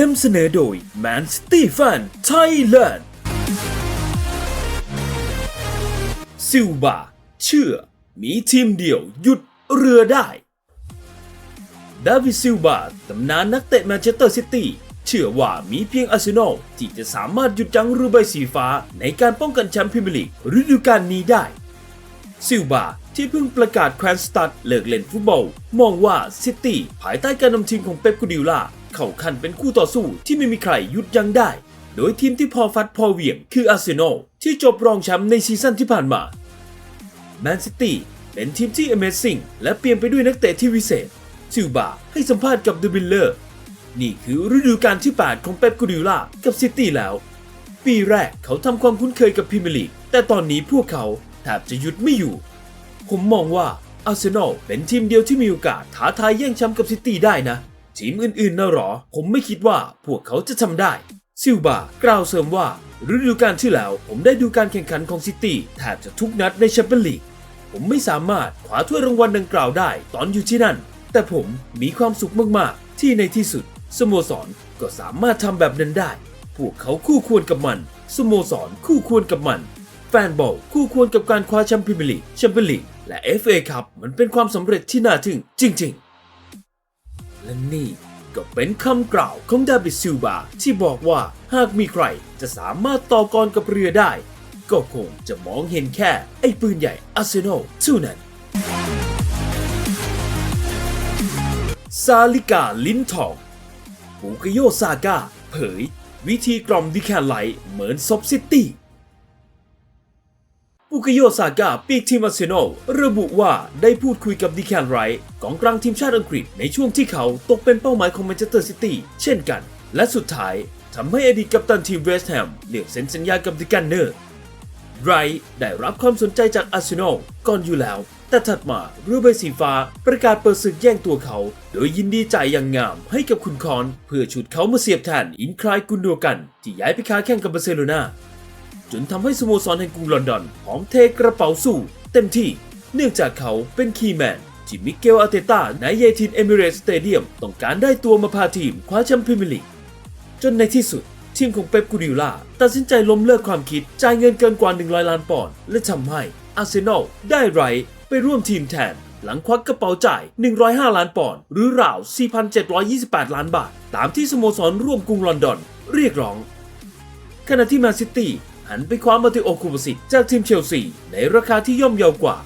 นำเสนอโดย Man City Fan Thailand ซิลบาเชื่อ มีทีมเดียวหยุดเรือได้ดาวิดซิลบาตำนานนักเตะแมนเชสเตอร์ซิตี้เชื่อว่ามีเพียงอาร์เซนอลที่จะสามารถหยุดยั้งเรือใบสีฟ้าในการป้องกันแชมป์พรีเมียร์ลีกฤดูกาลนี้ได้ ซิลบาที่เพิ่งประกาศแควนสตัดเลิกเล่นฟุตบอล มองว่าซิตี้ภายใต้การนำทีมของเป๊ปกูดิโอลา เข้าขันเป็นคู่ต่อสู้ที่ไม่มีใครหยุดยั้งได้ โดยทีมที่พอฟัดพอเหวี่ยงคืออาร์เซนอลที่จบรองแชมป์ในซีซั่นที่ผ่านมาแมนซิตี้เป็นทีมที่ Amazing และเปลี่ยนไปด้วยนักเตะที่วิเศษซิลบาให้สัมภาษณ์กับเดอะบิลเลอร์นี่คือฤดูกาลที่ 8 ของเป๊ปกูดิโอลากับซิตี้แล้ว ปีแรกเขาทำความคุ้นเคยกับพรีเมียร์ลีกแต่ตอนนี้พวกเขาแทบจะหยุดไม่อยู่ ผมมองว่าอาร์เซนอลเป็นทีมเดียวที่มีโอกาสท้าทายแย่งแชมป์กับซิตี้ได้นะ ทีมอื่นๆนะหรอ ผมไม่คิดว่าพวกเขาจะทำได้ ซิลบากล่าวเสริมว่าฤดูกาลที่แล้วผมได้ดูการแข่งขันของซิตี้แทบจะทุกนัดในแชมเปี้ยนลีก ผมไม่สามารถคว้าถ้วยรางวัลดังกล่าวได้ตอนอยู่ที่นั่น แต่ผมมีความสุขมากๆ ที่ในที่สุด สโมสรก็สามารถทำแบบนั้นได้ พวกเขาคู่ควรกับมัน สโมสรคู่ควรกับมัน แฟนบอลคู่ควรกับการคว้าแชมเป์พรีเมียร์ลีกแชมเปี้ยนลีกและ FA ครับมันเป็นความสำเร็จที่น่าทึ่งจริง ๆ และนี่ก็เป็นคำกล่าวของดาวิดซิลบาที่บอกว่าหากมีใครจะสามารถต่อกรกับเรือได้ ก็คงจะมองเห็นแค่ไอ้ปืนใหญ่อาร์เซนอลเท่านั้นซาลิกาลิ้นทองปูกโยซาก้า เผย วิธีกล่อมดิแคนไลเหมือนซอบซิตี้ กโยซาก้าปีกทีมอาเซนระบุว่าได้พูดคุยกับดิแคนไรท์กองกลางทีมชาติอังกฤษในช่วงที่เขาตกเป็นเป้าหมายของแมนเชสเตอร์ซิตี้เช่นกัน และสุดท้ายทำให้อดีตกัปตันทีมเวสต์แฮมเลือกเซ็นสัญญากับดิกันเนอร์ไรท์ได้รับความสนใจจากอาร์เซนอลก่อนอยู่แล้ว แต่ถัดมาเรือใบสีฟ้าประกาศเปิดศึกแย่งตัวเขา โดยยินดีจ่ายอย่างงามให้กับคุณคอน เพื่อฉุดเขามาเสียบแทนอินคลายกุนโดกัน ที่ย้ายไปค้าแข่งกับบาร์เซโลนา จนทำให้สโมสรแห่งกรุงลอนดอนพร้อมเทกระเป๋าสู้เต็มที่ เนื่องจากเขาเป็นคีย์แมนที่มิเกลอาเตต้านายเยทินเอมิเรตสเตเดียมต้องการได้ตัวมาพาทีมคว้าแชมป์พรีเมียร์ลีกจนในที่สุด ทีมของเป๊ปกูดิโอลาตัดสินใจล้มเลิกความคิดจ่ายเงินเกินกว่า 100 ล้านปอนด์และทำให้อาร์เซนอลได้ไรไปร่วมทีมแทน หลังควักกระเป๋าจ่าย 105 ล้านปอนด์หรือราว 4,728 ล้านบาท ตามที่สโมสรร่วมกรุงลอนดอน เรียกร้องขณะที่แมนซิตี้ หันไปคว้ามาติโอคูบสิตจากทีมเชลซีในราคาที่ย่อมเยาวกว่า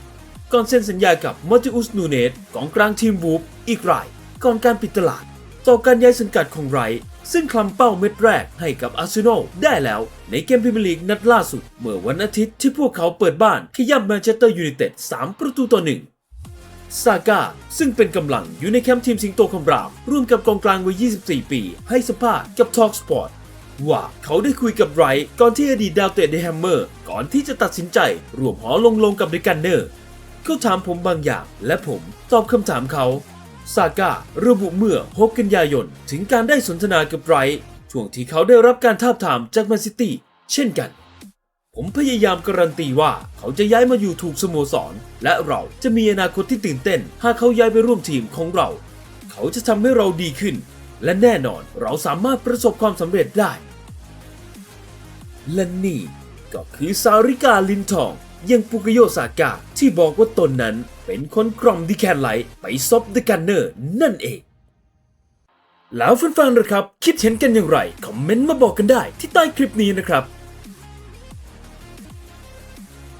ก่อนเซ็นสัญญากับมาติอุสนูเนสกองกลางทีมวูฟอีกราย ก่อนการปิดตลาด ต่อการย้ายสังกัดของไรซึ่งคลำเป้าเม็ดแรกให้กับอาร์เซนอลได้แล้วในเกมพรีเมียร์ลีกนัดล่าสุด เมื่อวันอาทิตย์ที่พวกเขาเปิดบ้านขย่ำแมนเชสเตอร์ยูไนเต็ด 3 ประตูต่อหนึ่งซาก้าซึ่งเป็นกำลังอยู่ในแคมป์ทีมสิงโตคำรามร่วมกับกองกลางวัย 24 ปี ให้สัมภาษณ์กับ Talk Sport ว่าเขาได้คุยกับไรท์ก่อนที่อดีตดาวเตะเดแฮมเมอร์ ก่อนที่จะตัดสินใจรวมหอลงลงกับเดกันเนอร์เขาถามผมบางอย่าง และผมตอบคำถามเขาซาก้าระบุเมื่อ 6 กันยายน ถึงการได้สนทนากับไรท์ช่วงที่เขาได้รับการทาบทามจากแมนซิตี้เช่นกัน ผมพยายามการันตีว่าเขาจะย้ายมาอยู่ถูกสโมสร และเราจะมีอนาคตที่ตื่นเต้น หากเขาย้ายไปร่วมทีมของเรา เขาจะทำให้เราดีขึ้น และแน่นอนเราสามารถประสบความสำเร็จได้ และนี่ก็คือซาริกาลินทอง ยังปุกโยซากาที่บอกว่าตนนั้นเป็นคนกล่อมดิแคนไลท์ไปซบเดกันเนอร์นั่นเอง แล้วแฟนๆนะครับ คิดเห็นกันอย่างไร คอมเมนต์มาบอกกันได้ที่ใต้คลิปนี้นะครับ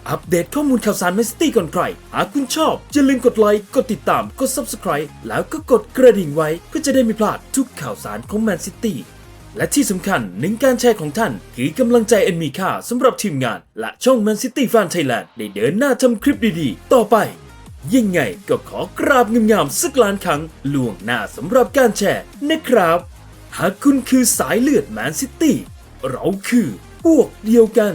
อัปเดตข้อมูลข่าวสารแมนซิตี้ก่อนใคร หากคุณชอบอย่าลืมกดไลค์ กดติดตาม กด Subscribe แล้วก็กดกระดิ่งไว้เพื่อจะได้ไม่พลาดทุกข่าวสารของแมนซิตี้ และที่สำคัญหนึ่งการแชร์ของท่าน คือกำลังใจอันมีค่าสำหรับทีมงาน และช่องแมนซิตี้ฟานไทยแลนด์ได้เดินหน้าทำคลิปดีๆ ต่อไป ยังไงก็ขอกราบงามๆสักล้านครั้งล่วงหน้าสำหรับการแชร์นะครับ หากคุณคือสายเลือดแมนซิตี้เราคือพวกเดียวกัน